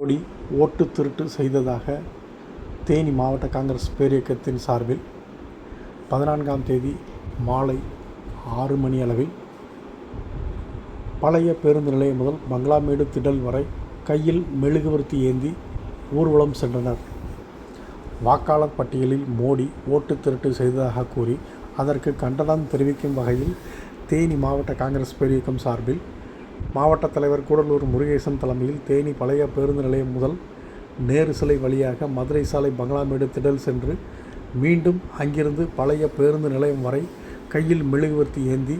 மோடி ஓட்டு திருட்டு செய்ததாக தேனி மாவட்ட காங்கிரஸ் பேரியக்கத்தின் சார்பில் பதினான்காம் தேதி மாலை ஆறு மணி அளவில் பழைய பேருந்து நிலையம் முதல் பங்களாமேடு திடல் வரை கையில் மெழுகுவர்த்தி ஏந்தி ஊர்வலம் சென்றனர். வாக்காளர் பட்டியலில் மோடி ஓட்டு திருட்டு செய்ததாக கூறி அதற்கு கண்டனம் தெரிவிக்கும் வகையில் தேனி மாவட்ட காங்கிரஸ் பேரியக்கம் சார்பில் மாவட்ட தலைவர் கூடலூர் முருகேசன் தலைமையில் தேனி பழைய பேருந்து நிலையம் முதல் நேரு சிலை வழியாக மதுரை சாலை பங்களாமேடு திடல் சென்று மீண்டும் அங்கிருந்து பழைய பேருந்து நிலையம் வரை கையில் மெழுகுவர்த்தி ஏந்தி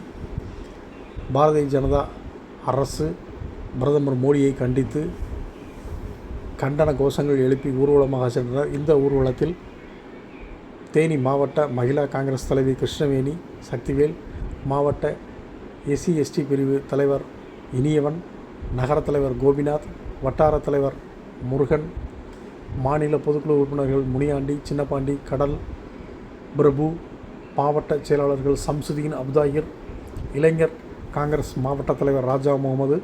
பாரதிய ஜனதா அரசு பிரதமர் மோடியை கண்டித்து கண்டன கோஷங்கள் எழுப்பி ஊர்வலமாக சென்றனர். இந்த ஊர்வலத்தில் தேனி மாவட்ட மகிழா காங்கிரஸ் தலைவி கிருஷ்ணவேணி சக்திவேல் மாவட்ட எஸ்சி எஸ்டி பிரிவு தலைவர் இனியவன் நகரத் தலைவர் கோபிநாத் வட்டார தலைவர் முருகன் மாநில பொதுக்குழு உறுப்பினர்கள் முனியாண்டி சின்னப்பாண்டி கடல் பிரபு மாவட்ட செயலாளர்கள் சம்சுதீன் அப்தாயிர் இளைஞர் காங்கிரஸ் மாவட்ட தலைவர் Raja Mohammed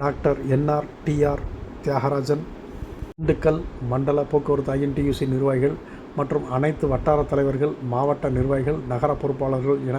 doctor N R T R Thiagarajan Dindigul மண்டல போக்குவரத்து ஐஎன்டியூசி நிர்வாகிகள் மற்றும் அனைத்து வட்டார தலைவர்கள் மாவட்ட நிர்வாகிகள் நகர பொறுப்பாளர்கள் என